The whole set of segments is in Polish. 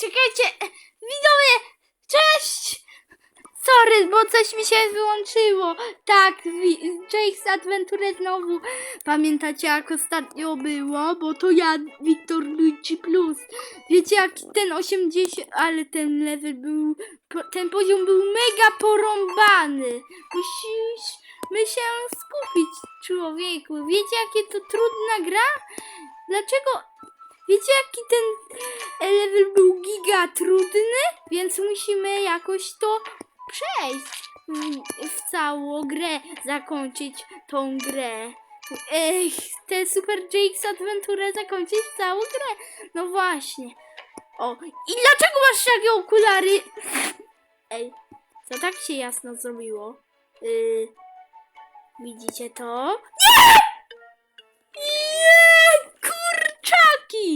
czekajcie! Widzowie! Cześć! Sorry, bo coś mi się wyłączyło. Tak, Jake's Adventure znowu. Pamiętacie jak ostatnio było? Bo to ja, Wiktor Luigi Plus. Wiecie jaki ten 80, ale ten level był, ten poziom był mega porąbany. Musimy się skupić, człowieku. Wiecie jakie to trudna gra? Dlaczego? Wiecie jaki ten e, level był giga trudny? Więc musimy jakoś to przejść w, całą grę, zakończyć tą grę. Ej, te Super Jake's Adventure zakończyć całą grę. No właśnie. O, i dlaczego masz takie okulary? Ej, co tak się jasno zrobiło? Yy, widzicie to? Nie!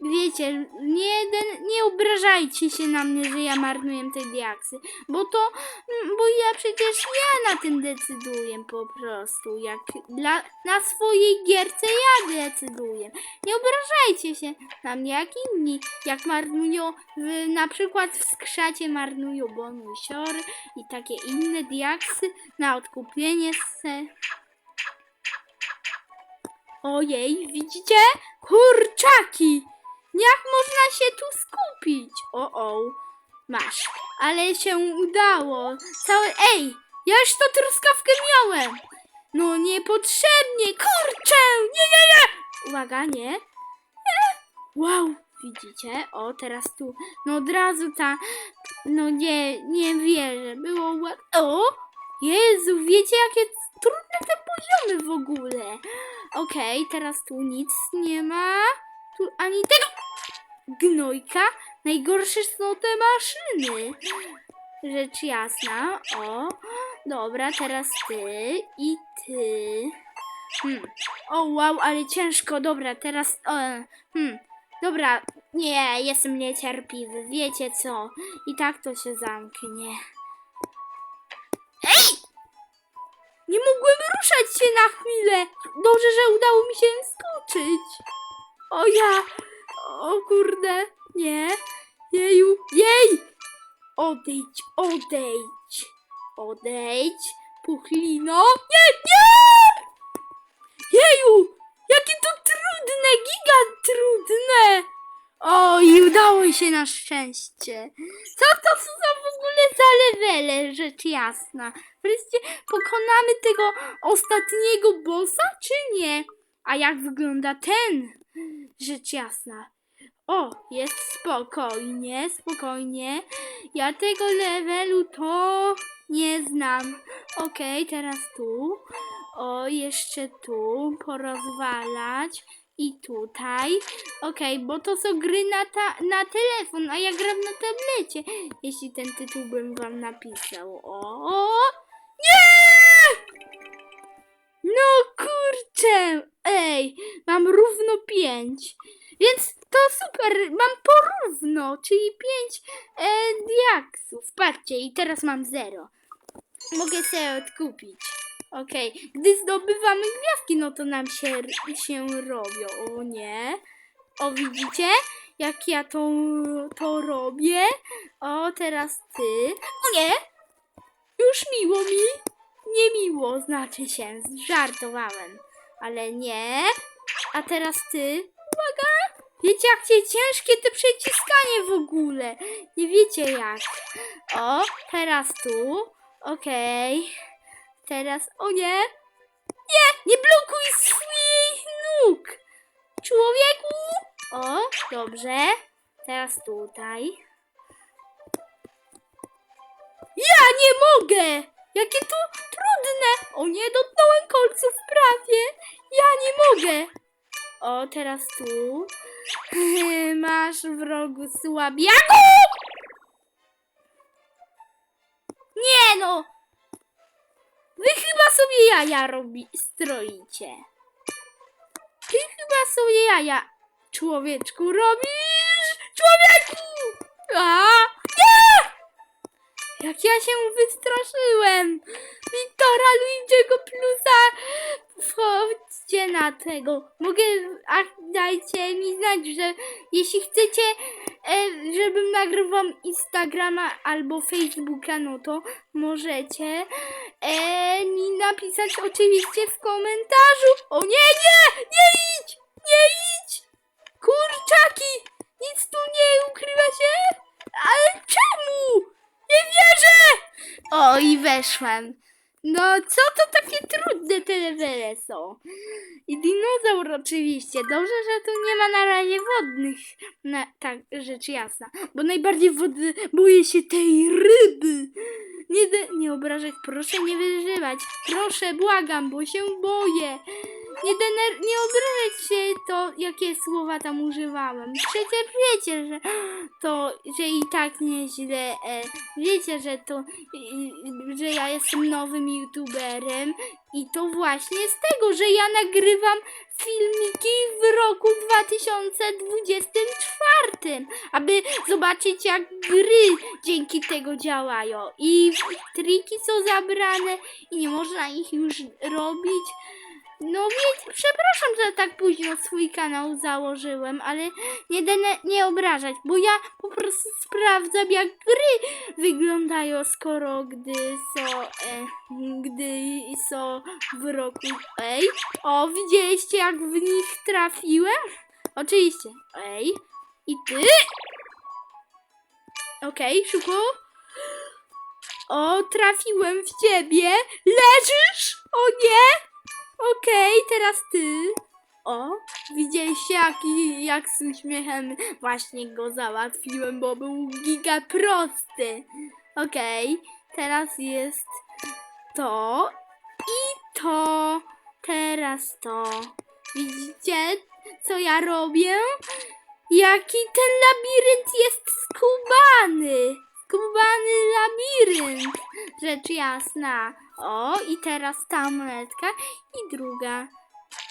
Wiecie, nie, nie obrażajcie się na mnie, że ja marnuję te diaksy, bo to, mm, bo ja przecież ja na tym decyduję po prostu, jak dla, na swojej gierce ja decyduję. Nie obrażajcie się na mnie jak inni, jak marnują, w, na przykład w skrzacie marnują bonusiory i takie inne diaksy na odkupienie se. Ojej, widzicie? Kurczaki! Jak można się tu skupić? O, o, masz. Ale się udało. Całe, ej, ja już to truskawkę miałem. No niepotrzebnie, kurczę, nie, nie, nie. Uwaga, nie. Wow, widzicie? O, teraz tu, no od razu ta, no nie, nie wierzę, było ład... O, Jezu, wiecie jakie trudne te poziomy w ogóle. Okej, teraz tu nic nie ma. Tu ani tego gnojka. Najgorsze są te maszyny. Rzecz jasna. O, dobra, teraz ty i ty. Hmm. O, wow, ale ciężko. Dobra, teraz. O, hmm. Dobra, nie, jestem niecierpliwy. Wiecie co? I tak to się zamknie. Ej! Nie mogłem ruszać się na chwilę. Dobrze, że udało mi się skoczyć. O ja! O kurde! Nie! Jeju! Jej! Odejdź, odejdź! Odejdź! Puchlino! Nie, nie! Jeju! Jakie to trudne! Giga trudne! O, i udało się na szczęście. Co to za w ogóle za levele, rzecz jasna? Wreszcie pokonamy tego ostatniego bossa, czy nie? A jak wygląda ten? Rzecz jasna. O, jest spokojnie, spokojnie. Ja tego levelu to nie znam. Okej, teraz tu. O, jeszcze tu. Porozwalać. I tutaj. Okej, bo to są gry na, ta, na telefon, a ja gram na tablecie. Jeśli ten tytuł bym wam napisał. O! Nie! No kurczę! Ej, mam równo pięć. Więc to super, mam porówno, czyli pięć e, diaksów. Patrzcie, i teraz mam zero. Mogę sobie odkupić. Okej, gdy zdobywamy gwiazdki, no to nam się, się robią. O nie. O, widzicie? Jak ja to, to robię? O, teraz ty. O nie! Już miło mi. Niemiło, znaczy się. Żartowałem. Ale nie. A teraz ty. Uwaga! Wiecie, jak ciężkie te przeciskanie w ogóle. Nie wiecie jak. O, teraz tu. Okej. Teraz, o nie. Nie, nie blokuj swoich nóg. Człowieku. O, dobrze. Teraz tutaj. Ja nie mogę. Jakie to trudne. O nie, dotknąłem kolców prawie. Ja nie mogę. O, teraz tu. Masz w rogu słabiaku! Nie no! Wy chyba sobie jaja robi, stroicie. sobie jaja, człowieczku, robisz? Człowieku! A! Jak ja się wystraszyłem! Wiktora Luigiego Plusa! Wchodźcie na tego. Mogę, a dajcie mi znać, że jeśli chcecie, e, żebym nagrywał Instagrama albo Facebooka, no to możecie e, mi napisać oczywiście w komentarzu. O nie, nie! Nie idź! Nie idź! Kurczaki! Nic tu nie ukrywa się! Ale czemu? Nie wierzę! O, i weszłam. No, co to takie trudne te levele są? I dinozaur oczywiście. Dobrze, że tu nie ma na razie wodnych. Na, tak, rzecz jasna. Bo najbardziej wody boję się tej ryby. Nie, nie obrażać, proszę nie wyżywać. Proszę, błagam, bo się boję. Nie, dener- nie obrażać się to, jakie słowa tam używałem. Przecież wiecie, że to, że i tak nieźle. E, wiecie, że to, że ja jestem nowym youtuberem i to właśnie z tego, że ja nagrywam filmiki w roku 2024, aby zobaczyć jak gry dzięki tego działają i triki są zabrane i nie można ich już robić. No więc przepraszam, że tak późno swój kanał założyłem, ale nie, dene, nie obrażać, bo ja po prostu sprawdzam jak gry wyglądają, skoro gdy są, e, gdy są w roku. Ej, o widzieliście jak w nich trafiłem? Oczywiście. Ej, i ty? Okej, szuku. O, trafiłem w ciebie. Leżysz? O nie! Okej, teraz ty. O, widzieliście jak, jak z uśmiechem właśnie go załatwiłem, bo był giga prosty. Okej, teraz jest to i to. Teraz to. Widzicie, co ja robię? Jaki ten labirynt jest skubany! Skubany labirynt! Rzecz jasna. O, i teraz ta monetka i druga.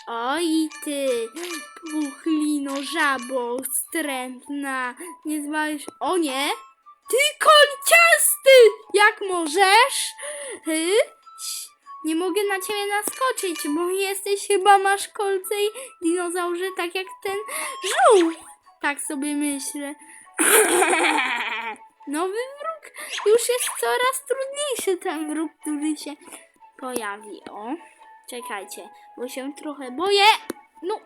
O, i ty, puchlino, żabo, wstrętna, nie zwalisz... O nie! Ty kolciasty! Jak możesz? Ś- Nie mogę na ciebie naskoczyć, bo jesteś chyba masz kolce i dinozaurze tak jak ten żółw. Tak sobie myślę. Nowy wróg już jest coraz trudniejszy ten wróg, który się pojawi. O, czekajcie, bo się trochę boję. No,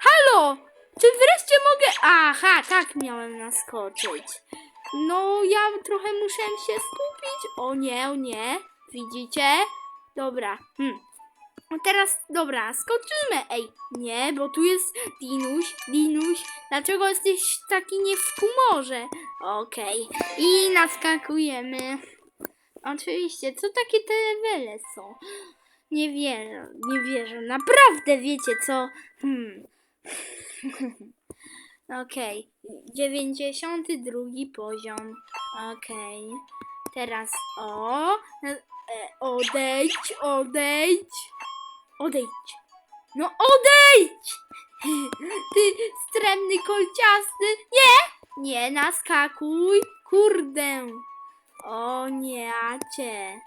halo! Czy wreszcie mogę... Aha, tak miałem naskoczyć. No, ja trochę muszę się skupić. O nie, o nie. Widzicie? Dobra. Hmm. Teraz, dobra, skoczymy. Ej, nie, bo tu jest Dinuś, Dinuś. Dlaczego jesteś taki nie w humorze? Okej. I naskakujemy. Oczywiście, co takie te levele są? Nie wierzę, nie wierzę. Naprawdę wiecie co? Hmm. Okej. 92 poziom. Okej. Teraz o. e, Odejdź, odejdź. Odejdź. No odejdź! Ty stremny kolciasty. Nie! Nie naskakuj. Kurde. O nie, cię.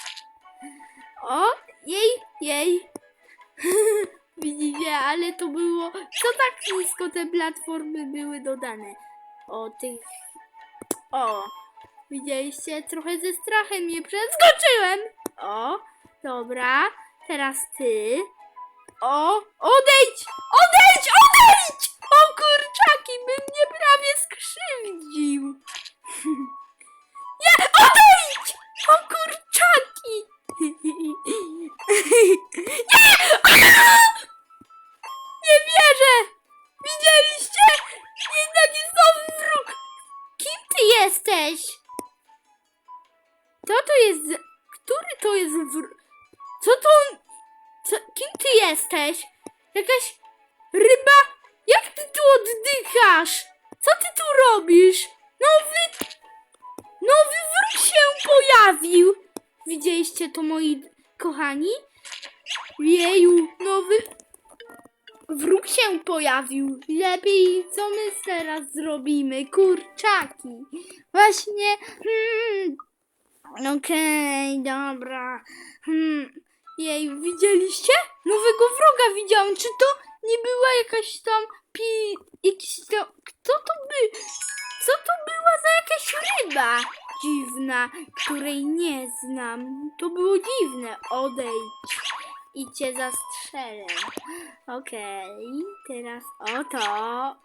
O, jej, jej. Widzicie, ale to było... Co tak nisko te platformy były dodane? O tych... O, widzieliście? Trochę ze strachem je przeskoczyłem. O, dobra. Teraz ty. O, odejdź! Odejdź! Odejdź! O kurczaki, by mnie prawie skrzywdził. Nie, odejdź! O kurczaki! Nie! Nie wierzę! Widzieliście? Jednak jest wróg! Kim ty jesteś? Kto to jest? Który to jest wróg? Co to? Co, kim ty jesteś? Jakaś ryba? Jak ty tu oddychasz? Co ty tu robisz? Nowy... Nowy wróg się pojawił! Widzieliście to, moi kochani? Jeju, nowy wróg się pojawił. Lepiej, co my teraz zrobimy? Kurczaki. Właśnie. Hmm. Okej, dobra. Hmm. Jej, widzieliście? Nowego wroga widziałam. Czy to nie była jakaś tam pi... Jakiś tam... Kto to by... Co to była za jakaś ryba dziwna, której nie znam? To było dziwne. Odejdź i cię zastrzelę. Okej, teraz o to.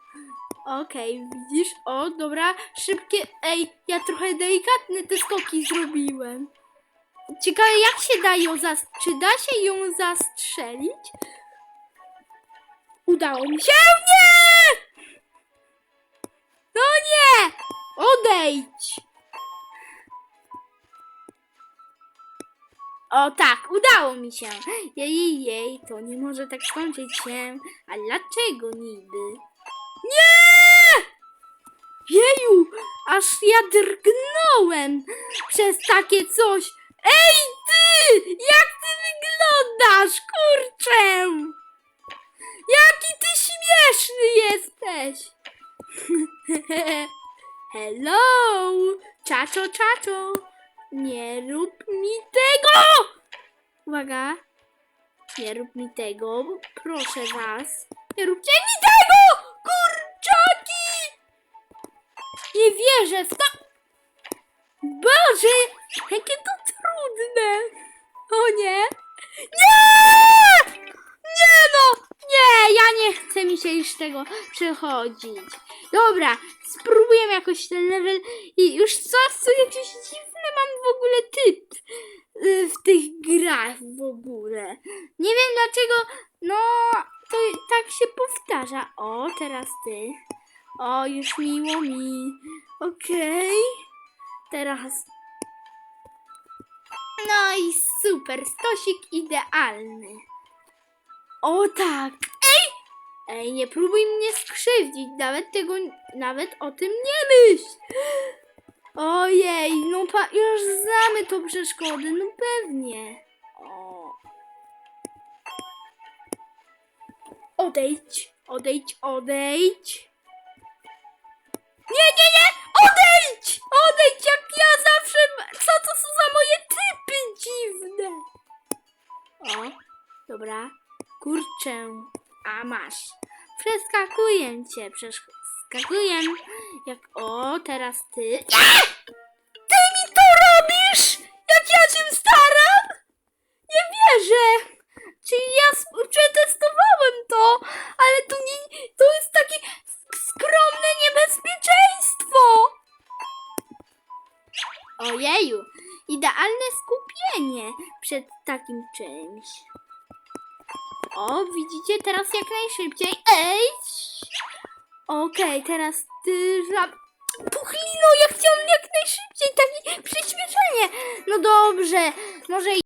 Okej, widzisz? O, dobra, szybkie. Ej, ja trochę delikatne te skoki zrobiłem. Ciekawe, jak się da ją zas... Czy da się ją zastrzelić? Udało mi się. Nie! No nie! Odejdź! O tak, udało mi się. Jej, jej, to nie może tak skończyć się. A dlaczego niby? Nie! Jeju, aż ja drgnąłem przez takie coś. Ej ty! Jak ty wyglądasz, kurczę! Jaki ty śmieszny jesteś! Hello! Czaczo, czaczo! Nie rób mi tego! Uwaga! Nie rób mi tego, proszę was. Nie róbcie mi tego! Kurczaki! Nie wierzę w to! Boże! Jakie to trudne! O nie! Nie! Nie no! Nie, ja nie chcę mi się już tego przechodzić. Dobra, spróbujemy jakoś ten level i już coś, co jakieś dziwne mam w ogóle typ y, w tych grach w ogóle. Nie wiem dlaczego, no to tak się powtarza. O, teraz ty. O, już miło mi. Okej. Teraz. No i super, stosik idealny. O tak! Ej! Ej, nie próbuj mnie skrzywdzić, nawet tego, nawet o tym nie myśl! Ojej, no pa, już znamy to przeszkody, no pewnie. O. Odejdź, odejdź, odejdź. Nie, nie, nie! Przeskakuję cię, przeskakuję. Jak, o, teraz ty. Nie! Ty mi to robisz? Jak ja cię staram? Nie wierzę. Czyli ja przetestowałem to, ale tu nie, to jest takie sk- skromne niebezpieczeństwo. Ojeju, idealne skupienie przed takim czymś. O, widzicie, teraz jak najszybciej. Ej! Okej, teraz ty żab... Puchlino, ja chciałam jak najszybciej takie przyspieszenie. No dobrze, może